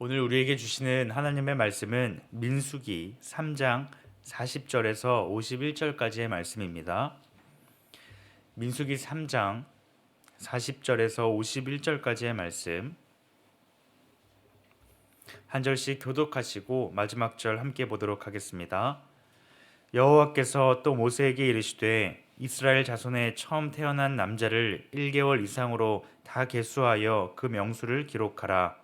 오늘 우리에게 주시는 하나님의 말씀은 민수기 3장 40절에서 51절까지의 말씀입니다. 민수기 3장 40절에서 51절까지의 말씀 한 절씩 교독하시고 마지막 절 함께 보도록 하겠습니다. 여호와께서 또 모세에게 이르시되 이스라엘 자손의 처음 태어난 남자를 1개월 이상으로 다 계수하여 그 명수를 기록하라.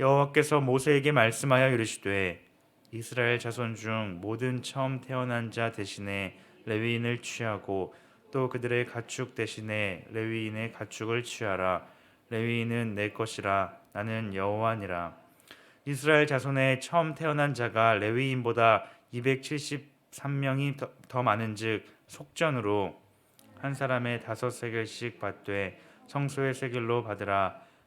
여호와께서 모세에게 말씀하여 이르시되 이스라엘 자손 중 모든 처음 태어난 자 대신에 레위인을 취하고 또 그들의 가축 대신에 레위인의 가축을 취하라. 레위인은 내 것이라. 나는 여호와니라. 이스라엘 자손의 처음 태어난 자가 레위인보다 273명이 더, 더 많은즉 속전으로 한 사람의 다섯 세겔씩 받되 성소의 세겔로 받으라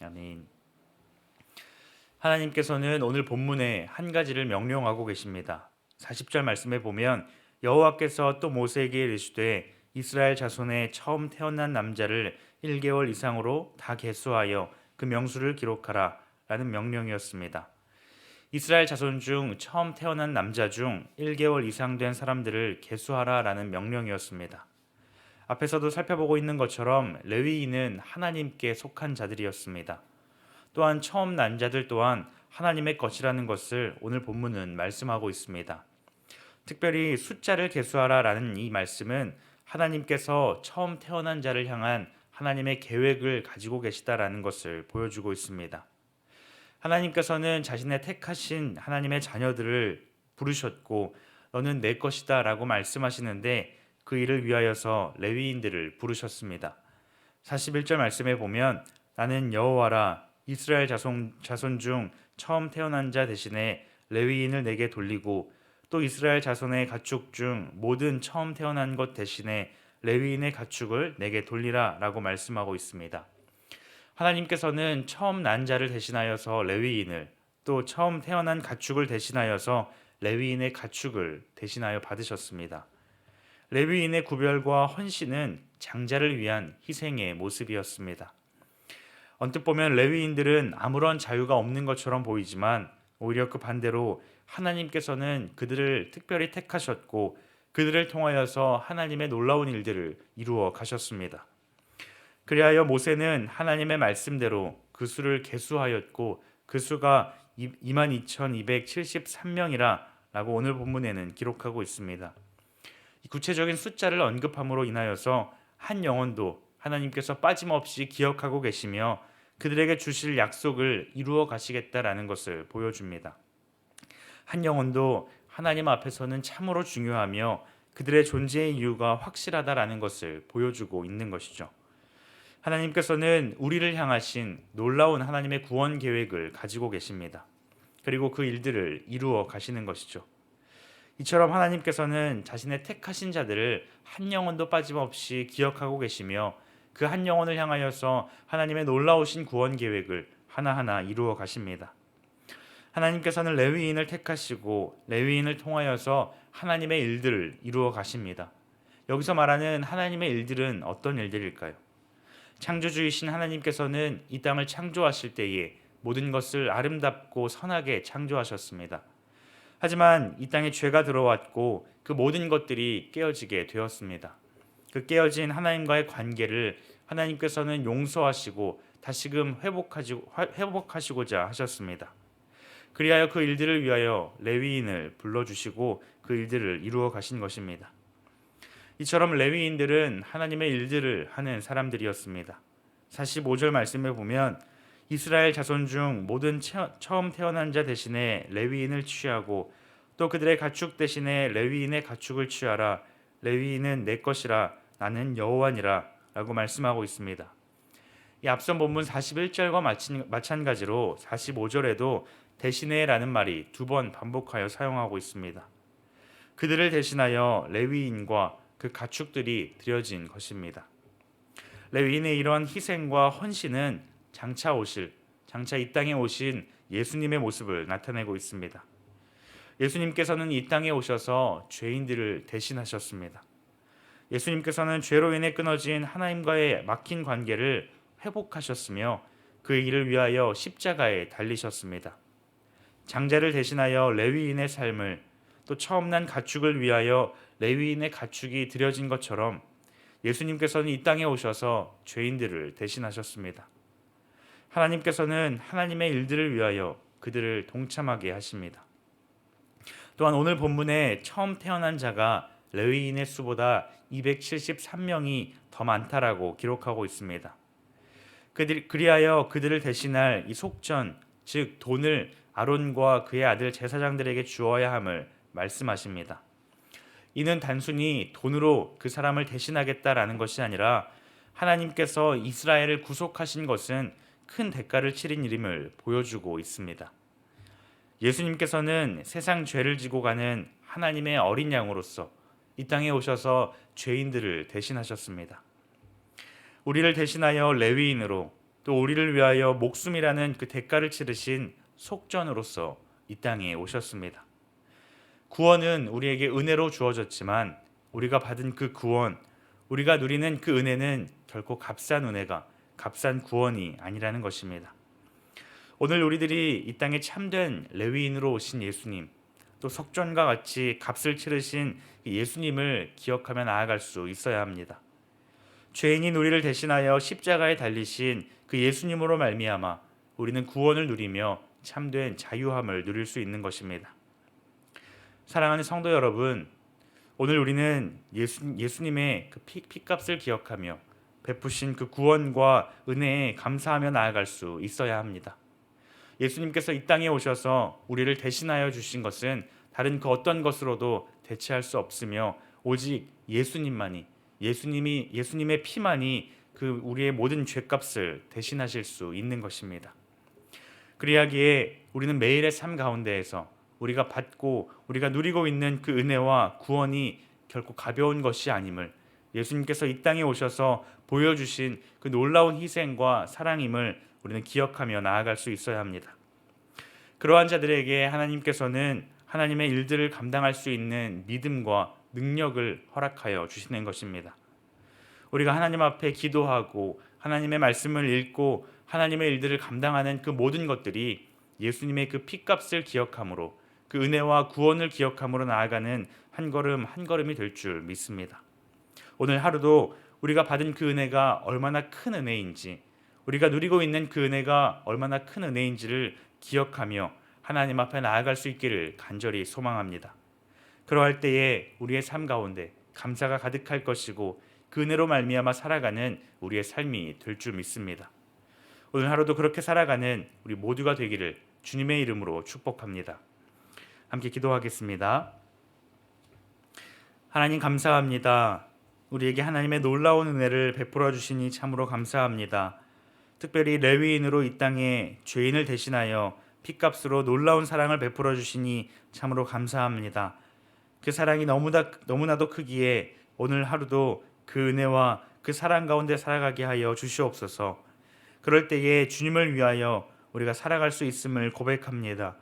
아멘. 하나님께서는 오늘 본문에 한 가지를 명령하고 계십니다. 40절 말씀에 보면 여호와께서 또 모세에게 이르시되 이스라엘 자손의 처음 태어난 남자를 1개월 이상으로 다 계수하여 그 명수를 기록하라 라는 명령이었습니다. 이스라엘 자손 중 처음 태어난 남자 중 1개월 이상 된 사람들을 계수하라 라는 명령이었습니다. 앞에서도 살펴보고 있는 것처럼 레위인은 하나님께 속한 자들이었습니다. 또한 처음 난 자들 또한 하나님의 것이라는 것을 오늘 본문은 말씀하고 있습니다. 특별히 숫자를 계수하라라는 이 말씀은 하나님께서 처음 태어난 자를 향한 하나님의 계획을 가지고 계시다라는 것을 보여주고 있습니다. 하나님께서는 자신의 택하신 하나님의 자녀들을 부르셨고 너는 내 것이다라고 말씀하시는데 그 일을 위하여서 레위인들을 부르셨습니다. 41절 말씀에 보면 나는 여호와라 이스라엘 자손, 자손 중 처음 태어난 자 대신에 레위인을 내게 돌리고 또 이스라엘 자손의 가축 중 모든 처음 태어난 것 대신에 레위인의 가축을 내게 돌리라라고 말씀하고 있습니다. 하나님께서는 처음 난 자를 대신하여서 레위인을 또 처음 태어난 가축을 대신하여서 레위인의 가축을 대신하여 받으셨습니다. 레위인의 구별과 헌신은 장자를 위한 희생의 모습이었습니다. 언뜻 보면 레위인들은 아무런 자유가 없는 것처럼 보이지만 오히려 그 반대로 하나님께서는 그들을 특별히 택하셨고 그들을 통하여서 하나님의 놀라운 일들을 이루어 가셨습니다. 그리하여 모세는 하나님의 말씀대로 그 수를 계수하였고 그 수가 22,273명이라 라고 오늘 본문에는 기록하고 있습니다. 구체적인 숫자를 언급함으로 인하여서 한 영혼도 하나님께서 빠짐없이 기억하고 계시며 그들에게 주실 약속을 이루어 가시겠다라는 것을 보여줍니다. 한 영혼도 하나님 앞에서는 참으로 중요하며 그들의 존재의 이유가 확실하다라는 것을 보여주고 있는 것이죠. 하나님께서는 우리를 향하신 놀라운 하나님의 구원 계획을 가지고 계십니다. 그리고 그 일들을 이루어 가시는 것이죠. 이처럼 하나님께서는 자신의 택하신 자들을 한 영혼도 빠짐없이 기억하고 계시며 그 한 영혼을 향하여서 하나님의 놀라우신 구원 계획을 하나하나 이루어 가십니다. 하나님께서는 레위인을 택하시고 레위인을 통하여서 하나님의 일들을 이루어 가십니다. 여기서 말하는 하나님의 일들은 어떤 일들일까요? 창조주이신 하나님께서는 이 땅을 창조하실 때에 모든 것을 아름답고 선하게 창조하셨습니다. 하지만 이 땅에 죄가 들어왔고 그 모든 것들이 깨어지게 되었습니다. 그 깨어진 하나님과의 관계를 하나님께서는 용서하시고 다시금 회복하시고 자 하셨습니다. 그리하여 그 일들을 위하여 레위인을 불러주시고 그 일들을 이루어 가신 것입니다. 이처럼 레위인들은 하나님의 일들을 하는 사람들이었습니다. 45절 말씀에 보면 이스라엘 자손 중 모든 처음 태어난 자 대신에 레위인을 취하고 또 그들의 가축 대신에 레위인의 가축을 취하라 레위인은 내 것이라 나는 여호와니라라고 말씀하고 있습니다. 이 앞선 본문 41절과 마찬가지로 45절에도 대신에라는 말이 두 번 반복하여 사용하고 있습니다. 그들을 대신하여 레위인과 그 가축들이 드려진 것입니다. 레위인의 이러한 희생과 헌신은 장차 오실 장차 이 땅에 오신 예수님의 모습을 나타내고 있습니다. 예수님께서는 이 땅에 오셔서 죄인들을 대신하셨습니다. 예수님께서는 죄로 인해 끊어진 하나님과의 막힌 관계를 회복하셨으며 그 일을 위하여 십자가에 달리셨습니다. 장자를 대신하여 레위인의 삶을 또 처음 난 가축을 위하여 레위인의 가축이 드려진 것처럼 예수님께서는 이 땅에 오셔서 죄인들을 대신하셨습니다. 하나님께서는 하나님의 일들을 위하여 그들을 동참하게 하십니다. 또한 오늘 본문에 처음 태어난 자가 레위인의 수보다 273명이 더 많다라고 기록하고 있습니다. 그들 그리하여 그들을 대신할 이 속전 즉 돈을 아론과 그의 아들 제사장들에게 주어야 함을 말씀하십니다. 이는 단순히 돈으로 그 사람을 대신하겠다라는 것이 아니라 하나님께서 이스라엘을 구속하신 것은 큰 대가를 치른 일임을 보여주고 있습니다. 예수님께서는 세상 죄를 지고 가는 하나님의 어린 양으로서 이 땅에 오셔서 죄인들을 대신하셨습니다. 우리를 대신하여 레위인으로 또 우리를 위하여 목숨이라는 그 대가를 치르신 속전으로서 이 땅에 오셨습니다. 구원은 우리에게 은혜로 주어졌지만 우리가 받은 그 구원, 우리가 누리는 그 은혜는 결코 값싼 은혜가 값싼 구원이 아니라는 것입니다. 오늘 우리들이 이 땅에 참된 레위인으로 오신 예수님, 또 석전과 같이 값을 치르신 예수님을 기억하며 나아갈 수 있어야 합니다. 죄인인 우리를 대신하여 십자가에 달리신 그 예수님으로 말미암아 우리는 구원을 누리며 참된 자유함을 누릴 수 있는 것입니다. 사랑하는 성도 여러분, 오늘 우리는 예수, 예수님의 그 피, 피값을 기억하며 베푸신 그 구원과 은혜에 감사하며 나아갈 수 있어야 합니다. 예수님께서 이 땅에 오셔서 우리를 대신하여 주신 것은 다른 그 어떤 것으로도 대체할 수 없으며 오직 예수님만이 예수님이 예수님의 피만이 그 우리의 모든 죄값을 대신하실 수 있는 것입니다. 그리하기에 우리는 매일의 삶 가운데에서 우리가 받고 우리가 누리고 있는 그 은혜와 구원이 결코 가벼운 것이 아님을 예수님께서 이 땅에 오셔서 보여주신 그 놀라운 희생과 사랑임을 우리는 기억하며 나아갈 수 있어야 합니다. 그러한 자들에게 하나님께서는 하나님의 일들을 감당할 수 있는 믿음과 능력을 허락하여 주시는 것입니다. 우리가 하나님 앞에 기도하고 하나님의 말씀을 읽고 하나님의 일들을 감당하는 그 모든 것들이 예수님의 그 피값을 기억함으로 그 은혜와 구원을 기억함으로 나아가는 한 걸음 한 걸음이 될 줄 믿습니다. 오늘 하루도 우리가 받은 그 은혜가 얼마나 큰 은혜인지 우리가 누리고 있는 그 은혜가 얼마나 큰 은혜인지를 기억하며 하나님 앞에 나아갈 수 있기를 간절히 소망합니다. 그러할 때에 우리의 삶 가운데 감사가 가득할 것이고 그 은혜로 말미암아 살아가는 우리의 삶이 될 줄 믿습니다. 오늘 하루도 그렇게 살아가는 우리 모두가 되기를 주님의 이름으로 축복합니다. 함께 기도하겠습니다. 하나님 감사합니다. 우리에게 하나님의 놀라운 은혜를 베풀어 주시니 참으로 감사합니다. 특별히 레위인으로 이 땅에 죄인을 대신하여 피값으로 놀라운 사랑을 베풀어 주시니 참으로 감사합니다. 그 사랑이 너무나 너무나도 크기에 오늘 하루도 그 은혜와 그 사랑 가운데 살아가게 하여 주시옵소서. 그럴 때에 주님을 위하여 우리가 살아갈 수 있음을 고백합니다.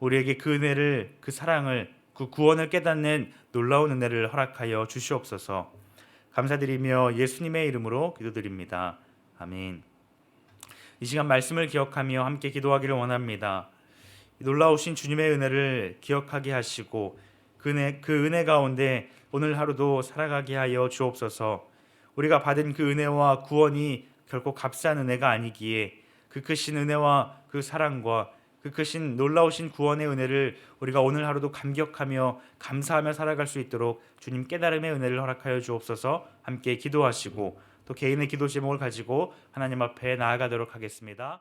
우리에게 그 은혜를 그 사랑을 그 구원을 깨닫는 놀라운 은혜를 허락하여 주시옵소서. 감사드리며 예수님의 이름으로 기도드립니다. 아멘. 이 시간 말씀을 기억하며 함께 기도하기를 원합니다. 놀라우신 주님의 은혜를 기억하게 하시고 그 은혜, 그 은혜 가운데 오늘 하루도 살아가게 하여 주옵소서. 우리가 받은 그 은혜와 구원이 결코 값싼 은혜가 아니기에 그 크신 은혜와 그 사랑과 그 크신 놀라우신 구원의 은혜를 우리가 오늘 하루도 감격하며 감사하며 살아갈 수 있도록 주님 깨달음의 은혜를 허락하여 주옵소서 함께 기도하시고 또 개인의 기도 제목을 가지고 하나님 앞에 나아가도록 하겠습니다.